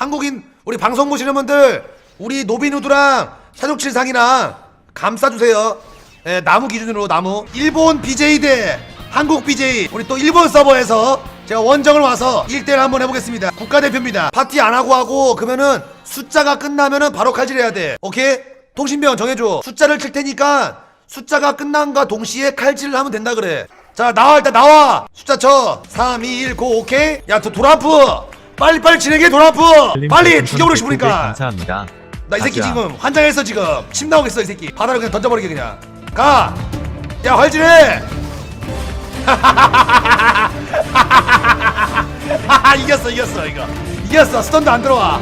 한국인 우리 방송 보시는 분들 우리 노비누드랑 사족칠상이랑 감싸주세요. 예, 나무 기준으로 나무. 일본 BJ 대 한국 BJ. 우리 또 일본 서버에서 제가 원정을 와서 1대1 한번 해보겠습니다. 국가대표입니다. 파티 안 하고 하고 그러면은 숫자가 끝나면은 바로 칼질해야 돼. 오케이? 통신병 정해줘. 숫자를 칠 테니까 숫자가 끝난과 동시에 칼질을 하면 된다 그래. 자 나와 일단 나와. 숫자 쳐. 3, 2, 1, 고 오케이? 야 도, 도라프. 빨리 빨리 진행해 도라프. 빨리 죽여버리고 싶으니까. 감사합니다. 나 이 새끼. 지금 환장했어 지금 침 나오겠어 이 새끼 바다로 그냥 던져버리게 그냥 가! 야 활질해! 이겼어 이겼어 이거 이겼어 스턴드 안 들어와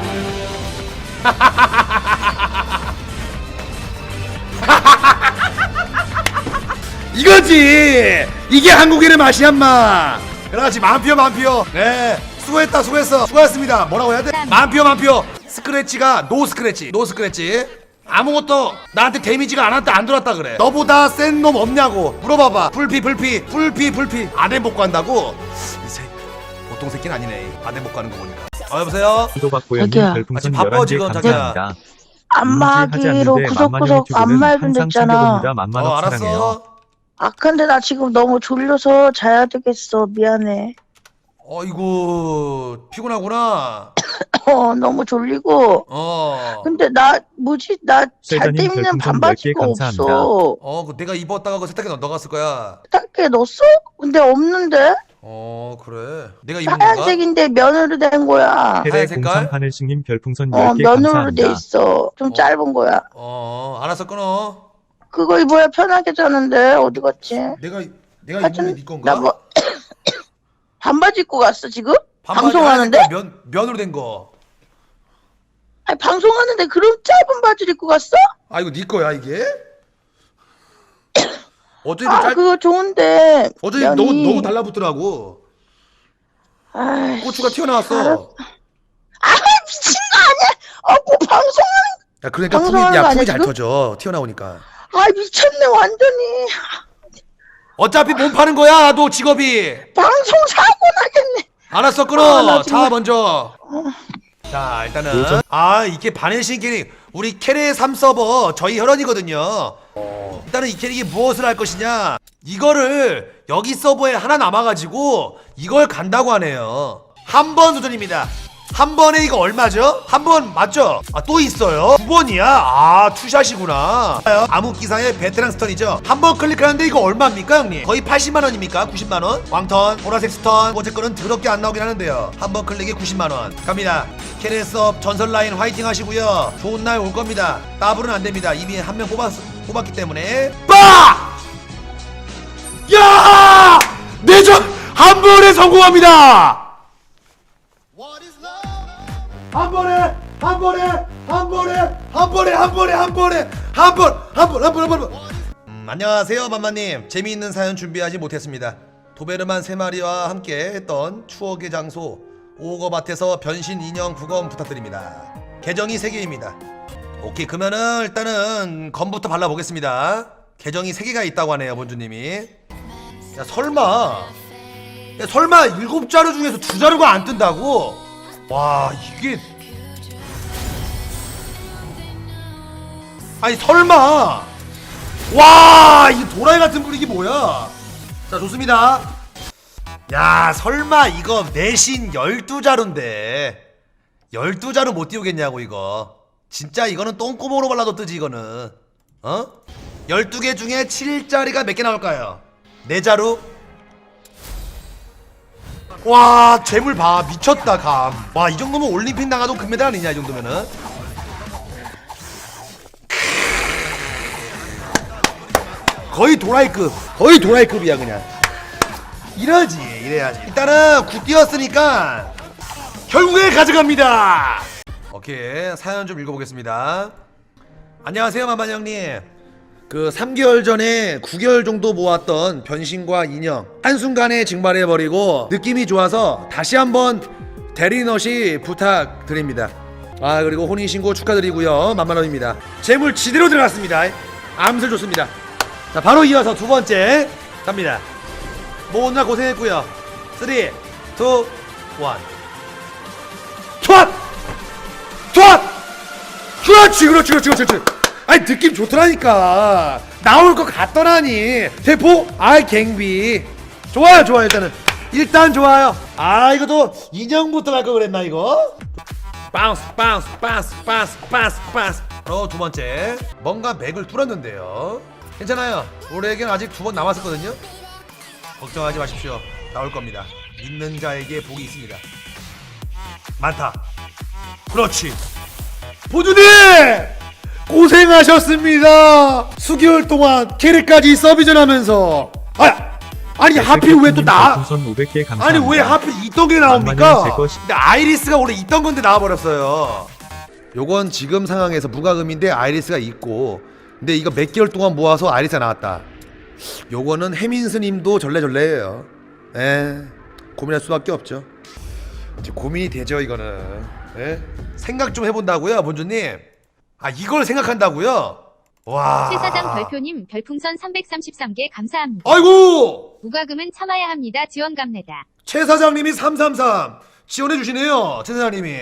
이거지 이게 한국인의 맛이야 마 그렇지 만피어 만피어 네 수고했다 수고했어. 수고했습니다. 뭐라고 해야 돼? 만피어 만피어 스크래치가 노 스크래치. 노 스크래치. 아무것도 나한테 데미지가 안 왔다 안 들어왔다 그래. 너보다 센 놈 없냐고. 물어봐봐. 풀피 풀피 풀피 풀피. 아덴 복구한다고. 이새 보통 새끼는 아니네. 아덴 복구하는 거 보니까. 어 여보세요? 구도받고 형님 자기야. 아, 별풍선 지금 바빠, 11개 지금 자기야. 감사합니다. 안마기로 구석구석 안마 좀 됐잖아. 만만 어원 사랑해요. 알았어 아 근데 나 지금 너무 졸려서 자야 되겠어. 미안해. 어이구 피곤하구나 어 너무 졸리고. 어 근데 나 뭐지 나잘 세자님 때 입는 별풍선 반바지가 10개 감사합니다. 없어. 어, 그 내가 입었다가 그 세탁기에 넣어갔을 거야. 딱게 넣었어? 근데 없는데? 어, 그래. 내가 입은 건가? 하얀색인데 면으로 된 거야. 하얀 색깔? 공성 하늘식님 별풍선 어 10개 면으로 돼 감사합니다. 있어. 좀 어. 짧은 거야. 어, 알았어 끊어. 그거 입어야 편하게 자는데 어디 갔지? 내가 내가 입은 네 건가? 나 뭐 반바지 입고 갔어 지금? 반바지 방송하는데? 하얀 면 면으로 된 거. 아니 방송하는데 그런 짧은 바지를 입고 갔어? 아, 이거 네 거야, 이게? 어제 아짤 그거 좋은데 어제 면이- 너무 너무 달라붙더라고. 아이, 고추가 튀어나왔어. 아 미친 거 아니야? 어뭐 방송하는 야, 그러니까 품이 방송하는 야, 거 품이 아니야, 잘 지금? 터져. 튀어나오니까. 아 미쳤네 완전히 어차피 몸 파는 거야, 너 직업이. 방송 사고 나겠네. 알았어 아, 끊어. 나자 정말- 먼저. 자 일단은 아 이게 반해신 캐릭. 우리 캐레 3 서버 저희 혈원이거든요. 일단은 이 캐릭이 무엇을 할 것이냐? 이거를 여기 서버에 하나 남아가지고 이걸 간다고 하네요. 한 번 도전입니다 한 번에 이거 얼마죠? 한 번 맞죠? 아 또 있어요? 두 번이야? 아 투샷이구나 암흑기사의 베테랑 스턴이죠 한 번 클릭하는데 이거 얼마입니까 형님? 거의 80만원입니까? 90만원? 왕턴 보라색 스턴 어쨌거는 더럽게 안 나오긴 하는데요 한 번 클릭에 90만원 갑니다 캐리스업 전설 라인 화이팅 하시고요 좋은 날 올 겁니다 따블은 안 됩니다 이미 한 명 뽑았, 뽑았기 때문에 빠! 야! 내전 한 번에 성공합니다 한 번에 한 번에 한 번에 한 번에 한 번에 한 번에 한 번 한 번 한 번 한 번. 음, 안녕하세요 만마님. 재미있는 사연 준비하지 못했습니다. 도베르만 세 마리와 함께 했던 추억의 장소 오거밭에서 변신 인형 부검 부탁드립니다. 계정이 3개입니다. 오케이 그러면은 일단은 검부터 발라보겠습니다. 계정이 3개가 있다고 하네요 본주님이. 야 설마. 야, 설마 일곱 자루 중에서 두 자루가 안 뜬다고? 와 이게. 아니 설마. 와 이 도라이 같은 분위기 뭐야? 자 좋습니다. 야 설마 이거 내신 12자루인데. 12자루 못 띄우겠냐고 이거. 진짜 이거는 똥구멍으로 발라도 뜨지 이거는. 어? 12개 중에 7자리가 몇 개 나올까요? 4자루 와 재물 봐. 미쳤다 감 와 이 정도면 올림픽 나가도 금메달 아니냐 이 정도면은. 거의 도라이급. 거의 도라이급이야 그냥. 이러지 이래야지. 일단은 굿 뛰었으니까 결국에 가져갑니다. 오케이 사연 좀 읽어보겠습니다. 안녕하세요 만만 형님 그 3개월 전에 9개월 정도 모았던 변신과 인형 한순간에 증발해버리고 느낌이 좋아서 다시 한번 대리넛이 부탁드립니다. 아 그리고 혼인신고 축하드리고요. 만만원입니다. 재물 지대로 들어갔습니다. 암슬 좋습니다. 자 바로 이어서 두 번째 갑니다. 뭐 오늘 고생했고요. 3 2 1 투앗 좋아 그렇지 그렇지 그렇지 그렇지 그렇지. 아니 느낌 좋더라니까. 나올 것 같더라니. 대포? 아이 갱비. 좋아요 좋아요 일단은. 일단 좋아요. 아 이것도 인형부터 갈 거 그랬나 이거? 바운스 바운스 바운스 바운스 바운스 바운스. 바로 두 번째. 뭔가 맥을 뚫었는데요. 괜찮아요. 우리에겐 아직 두 번 남았었거든요. 걱정하지 마십시오. 나올 겁니다. 믿는 자에게 복이 있습니다. 많다. 그렇지. 보주님 고생하셨습니다 수개월 동안 캐릭까지 서비전하면서 아 아니 하필 왜 또나 별풍선 500개 감사합니다. 아니 왜 하필 있던 게 나옵니까? 근데 아이리스가 원래 있던 건데 나와버렸어요. 요건 지금 상황에서 무과금인데 아이리스가 있고 근데 이거 몇 개월 동안 모아서 아이리스가 나왔다. 요거는 해민 스님도 절레절레예요. 에 고민할 수밖에 없죠. 이제 고민이 되죠 이거는. 에? 생각 좀 해본다고요, 본주님. 아 이걸 생각한다고요? 와. 최 사장 별표님 별풍선 333개 감사합니다. 아이고 무과금은 참아야 합니다. 지원 갑니다. 최 사장님이 333 지원해 주시네요. 최 사장님이.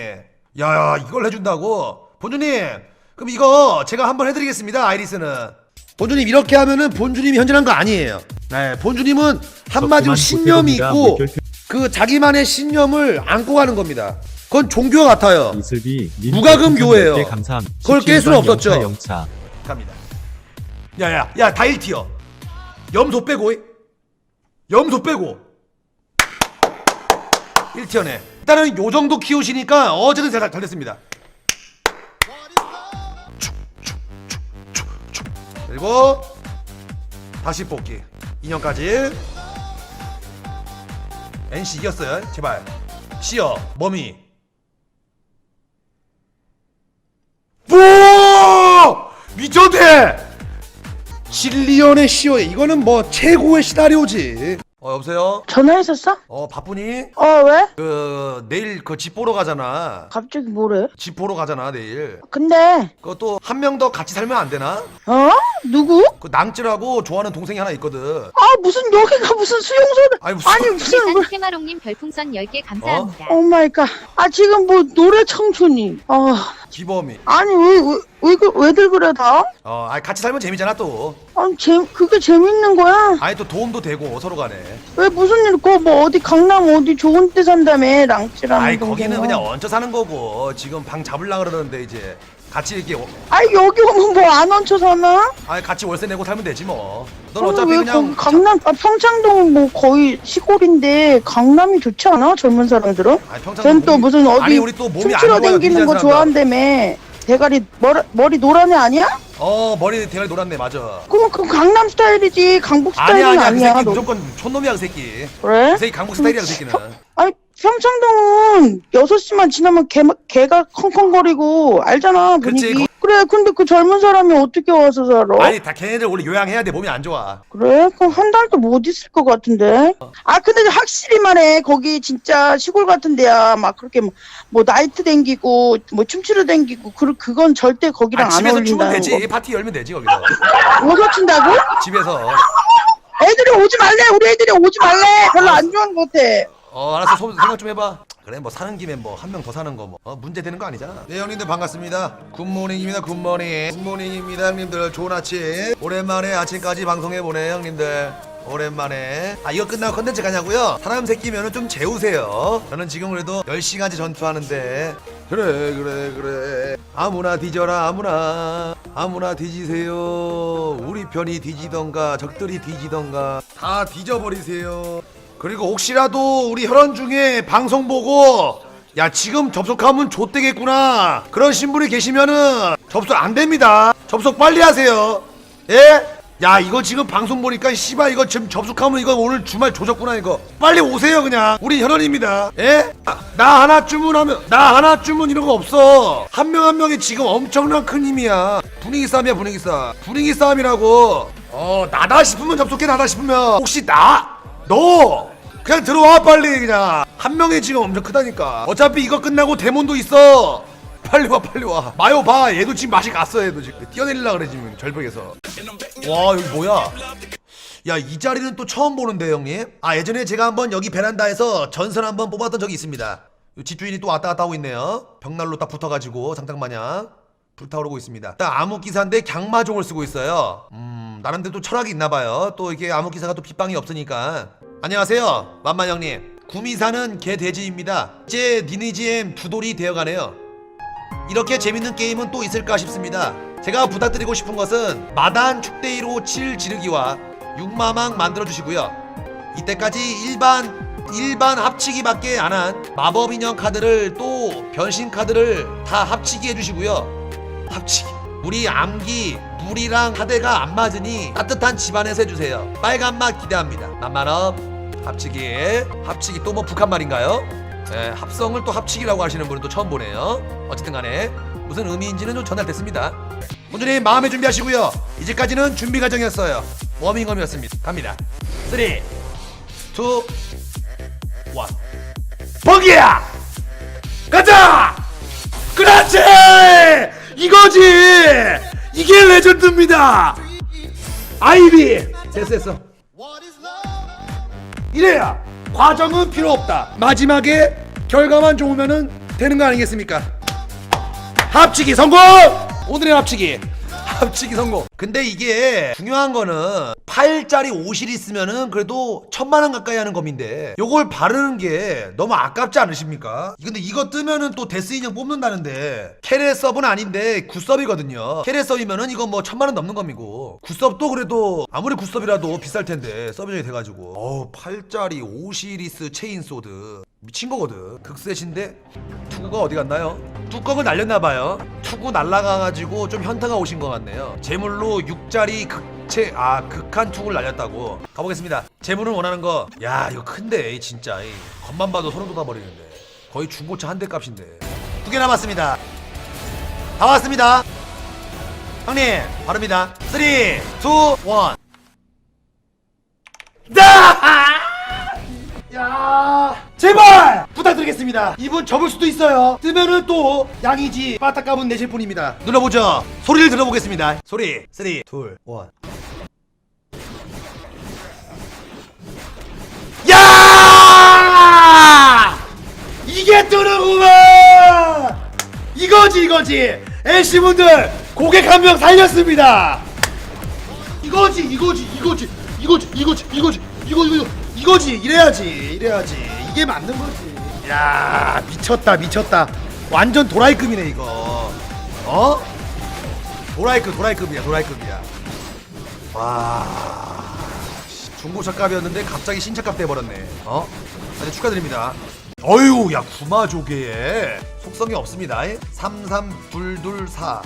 야야 이걸 해준다고. 본주님 그럼 이거 제가 한번 해드리겠습니다. 아이리스는. 본주님 이렇게 하면은 본주님이 현질한 거 아니에요. 네, 본주님은 한마디로 신념이. 있고 그 자기만의 신념을 안고 가는 겁니다. 그건 종교 같아요. 이슬비 님 무과금 별풍선 교회예요. 10개 감사합니다. 그걸 깰 수는 17번 없었죠. 영차, 영차. 갑니다. 야야 야다 1티어. 염소 빼고 염소 빼고 1티어네. 일단은 요 정도 키우시니까 어제는 제가 잘 됐습니다. 그리고 다시 뽑기 인형까지 NC 이겼어요 제발 시어 머미 뭐 미쳤대 실리언의 시어에 이거는 뭐 최고의 시나리오지 어 여보세요 전화했었어? 어 바쁘니 어 왜? 그 내일 그 집 보러 가잖아 갑자기 뭐래? 집 보러 가잖아 내일 근데 그것도 한 명 더 같이 살면 안 되나 어? 누구? 그 낭찌라고 좋아하는 동생이 하나 있거든 아 무슨 여기가 무슨 수용소를 아니 무슨 아니 무슨 일산 테마롱님 별풍선 10개 감사합니다. 오 마이 갓. 아 지금 뭐 노래 청춘이. 아 기범이 아니 왜왜 왜, 그- 왜들 그래 다? 어 아니 같이 살면 재미잖아 또 아니 재 그게 재밌는 거야? 아니 또 도움도 되고 서로 간에 왜 무슨 일 있고 뭐 어디 강남 어디 좋은 데 산다며 랑찌라는 아니 동생은. 거기는 그냥 얹혀 사는 거고 지금 방 잡으려 그러는데 이제 같이 이렇게 어- 아니 여기 오면 뭐안 얹혀 사나? 아니 같이 월세 내고 살면 되지 뭐넌 아니, 어차피 왜 그냥 거기 강남 아 평창동은 뭐 거의 시골인데 강남이 좋지 않아 젊은 사람들은? 아니 평창 전또 무슨 어디 아니 우리 또 몸이 안 춤추러 좋아요 다니는 거 사람들. 좋아한다며 대가리 머리, 머리 노란 애 아니야? 어 머리 대가리 노랗네 맞아 그럼 그 강남 스타일이지 강북 아니야 스타일은 아니야 그 아니야 새끼 너. 무조건 촌놈이야 그 새끼 그래? 그 새끼 강북 스타일이야 그 새끼는 아니 평창동은 6시만 지나면 개, 개가 컹컹거리고 알잖아 그치, 분위기. 그래 근데 그 젊은 사람이 어떻게 와서 살아? 아니 다 걔네들 원래 요양해야 돼. 몸이 안 좋아. 그래? 그럼 한 달도 못 있을 것 같은데? 아 근데 확실히 말해. 거기 진짜 시골 같은 데야. 막 그렇게 뭐, 뭐 나이트 댕기고 뭐 춤추러 댕기고 그, 그건 절대 거기랑 아 안 집에서 추면 어울린다는 되지. 파티 열면 되지 거기서. 거 어디서 춘다고? 집에서. 애들이 오지 말래. 우리 애들이 오지 말래. 별로 안 좋아하는 것 같아 어 알았어. 소, 생각 좀 해봐. 그래 뭐 사는 김에 뭐 한 명 더 사는 거 뭐. 어, 문제 되는 거 아니잖아. 네 형님들 반갑습니다. 굿모닝입니다 굿모닝. 굿모닝입니다 형님들. 좋은 아침. 오랜만에 아침까지 방송해 보네 형님들. 오랜만에. 아 이거 끝나고 컨텐츠 가냐고요? 사람 새끼면은 좀 재우세요. 저는 지금 그래도 10시간째 전투하는데. 그래 그래 그래. 아무나 뒤져라 아무나. 아무나 뒤지세요. 우리 편이 뒤지던가 적들이 뒤지던가. 다 뒤져버리세요 그리고 혹시라도 우리 혈원 중에 방송 보고 야 지금 접속하면 좆되겠구나. 그러신 분이 계시면은 접속 안 됩니다. 접속 빨리 하세요. 예? 야 이거 지금 방송 보니까 씨발 이거 지금 접속하면 이거 오늘 주말 조졌구나 이거. 빨리 오세요 그냥. 우리 혈원입니다. 예? 나 하나 주문하면 나 하나 주문 이런 거 없어. 한 명 한 명이 지금 엄청난 큰 힘이야. 분위기 싸움이야 분위기 싸움. 분위기 싸움이라고. 어 나다 싶으면 접속해 나다 싶으면. 혹시 나? 너 그냥 들어와 빨리 그냥. 한 명이 지금 엄청 크다니까. 어차피 이거 끝나고 데몬도 있어. 빨리 와 빨리 와. 마요 봐. 얘도 지금 맛이 갔어 얘도 지금. 뛰어내릴라 그래 지금 절벽에서. 와 여기 뭐야? 야 이 자리는 또 처음 보는데 형님. 아 예전에 제가 한번 여기 베란다에서 전선 한번 뽑았던 적이 있습니다. 집주인이 또 왔다 갔다 하고 있네요. 벽난로 딱 붙어가지고 장장마냥 불타오르고 있습니다. 일단 암흑 기사인데 강마종을 쓰고 있어요. 음 나름대로 또 철학이 있나 봐요. 또 이게 암흑 기사가 또 빗방이 없으니까. 안녕하세요 만만 형님. 구미사는 개돼지입니다. 이제 니니지엠 두돌이 되어가네요. 이렇게 재밌는 게임은 또 있을까 싶습니다. 제가 부탁드리고 싶은 것은 마단 축대이로 칠 지르기와 육마망 만들어 주시고요. 이때까지 일반 일반 합치기밖에 안 한 마법 인형 카드를 또 변신 카드를 다 합치기 해주시고요. 합치기. 우리 암기 물이랑 카드가 안 맞으니 따뜻한 집안에서 해주세요. 빨간 맛 기대합니다. 만만업 합치기 합치기 또 뭐 북한 말인가요? 예, 합성을 또 합치기라고 하시는 분은 또 처음 보네요. 어쨌든 간에 무슨 의미인지는 좀 전달됐습니다. 본주님 마음의 준비하시고요. 이제까지는 준비 과정이었어요. 워밍업이었습니다. 갑니다. 3, 2, 1. 버기야! 가자! 그렇지! 이거지! 이게 레전드입니다! 아이비! 됐어, 됐어. 이래야 과정은 필요 없다. 마지막에 결과만 좋으면은 되는 거 아니겠습니까? 합치기 성공! 오늘의 합치기. 합치기 성공. 근데 이게 중요한 거는 8짜리 옷이 있으면은 그래도 천만 원 가까이 하는 검인데 요걸 바르는 게 너무 아깝지 않으십니까? 근데 이거 뜨면은 또 데스 인형 뽑는다는데 캐레 서브는 아닌데 굿섭이거든요. 캐레 서브이면은 이거 뭐 천만 원 넘는 검이고 굿섭도 그래도 아무리 굿섭이라도 비쌀 텐데 서브전이 돼가지고 어우 8짜리 오시리스 체인 소드 미친 거거든. 극셋인데 투구가 어디 갔나요? 뚜껑을 날렸나봐요. 투구 날라가가지고 좀 현타가 오신 것 같네요. 재물로 6짜리 극체 아 극한 투구를 날렸다고 가보겠습니다. 재물을 원하는 거. 야 이거 큰데 이 진짜 이 겉만 봐도 소름 돋아 버리는데 거의 중고차 한 대 값인데 두 개 남았습니다. 다 왔습니다. 형님 바릅니다. 3, 2, 1. 야 제발 부탁드리겠습니다 이분 접을 수도 있어요 뜨면은 또 양이지 빠딱가분 내실 뿐입니다 눌러보죠 소리를 들어보겠습니다 소리 3 2 1 야! 이게 뜨는구만! 이거지 이거지! LC분들 고객 한 명 살렸습니다! 이거지 이거지 이거지 이거지 이거지 이거지 이거 이거 이거지 이래야지 이래야지. 이게 맞는 거지. 야 미쳤다 미쳤다. 완전 도라이급이네 이거. 어? 도라이급 도라이급이야 도라이급이야. 와 씨, 중고차 값이었는데 갑자기 신차 값 돼버렸네. 어? 아주 축하드립니다. 어휴 야 구마조개에 속성이 없습니다. 33224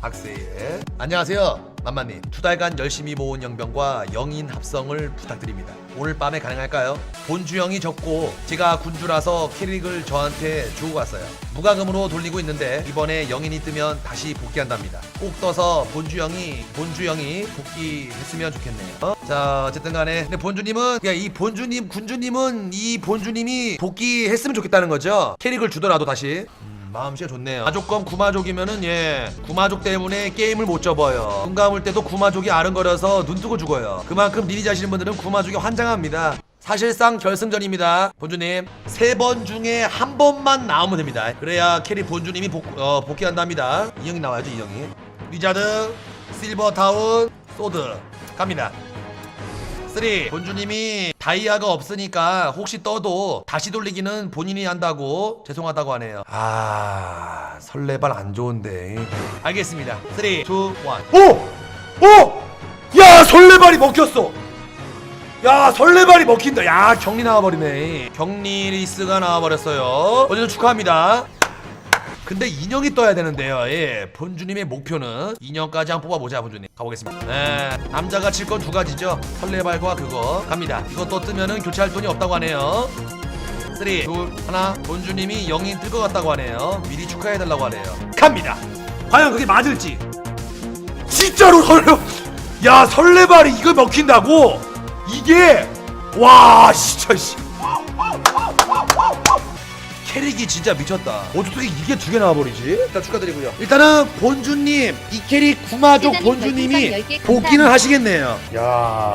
악세예 안녕하세요 만만님 두 달간 열심히 모은 영병과 영인 합성을 부탁드립니다. 오늘 밤에 가능할까요? 본주영이 적고 제가 군주라서 캐릭을 저한테 주고 갔어요. 무과금으로 돌리고 있는데 이번에 영인이 뜨면 다시 복귀한답니다. 꼭 떠서 본주영이 본주영이 복귀했으면 좋겠네요. 어? 자 어쨌든 간에. 근데 본주님은 그냥 이 본주님 군주님은 이 본주님이 복귀했으면 좋겠다는 거죠? 캐릭을 주더라도 다시. 음, 마음씨가 좋네요. 가족권 구마족이면은 예 구마족 때문에 게임을 못 접어요. 눈 감을 때도 구마족이 아른거려서 눈 뜨고 죽어요. 그만큼 리니지 하시는 분들은 구마족이 환장합니다. 사실상 결승전입니다. 본주님 세 번 중에 한 번만 나오면 됩니다. 그래야 캐리 본주님이 복, 어, 복귀한답니다. 이형이 나와야죠 이형이. 리자드 실버 타운 소드 갑니다. 3 본주님이 다이아가 없으니까 혹시 떠도 다시 돌리기는 본인이 한다고 죄송하다고 하네요. 아 설레발 안 좋은데. 알겠습니다. 3 2 1 오! 오! 야 설레발이 먹혔어. 야 설레발이 먹힌다. 야 격리 나와버리네. 격리리스가 나와버렸어요. 어제도 축하합니다 근데 인형이 떠야 되는데요. 예. 본주님의 목표는 인형까지 한번 뽑아보자, 본주님. 가보겠습니다. 네. 남자가 칠 건 두 가지죠. 설레발과 그거. 갑니다. 또 뜨면은 교체할 돈이 없다고 하네요. 3, 2, 1. 본주님이 영인 뜰 것 같다고 하네요. 미리 축하해달라고 하네요. 갑니다. 과연 그게 맞을지. 진짜로 설레. 야, 설레발이 이걸 먹힌다고? 이게. 와, 진짜, 씨. 캐릭이 진짜 미쳤다. 어떻게 이게 두 개 나와버리지? 일단 축하드리고요. 일단은 본주님, 이 캐릭 구마족 본주님이 별풍선 10개 복귀는. 하시겠네요. 야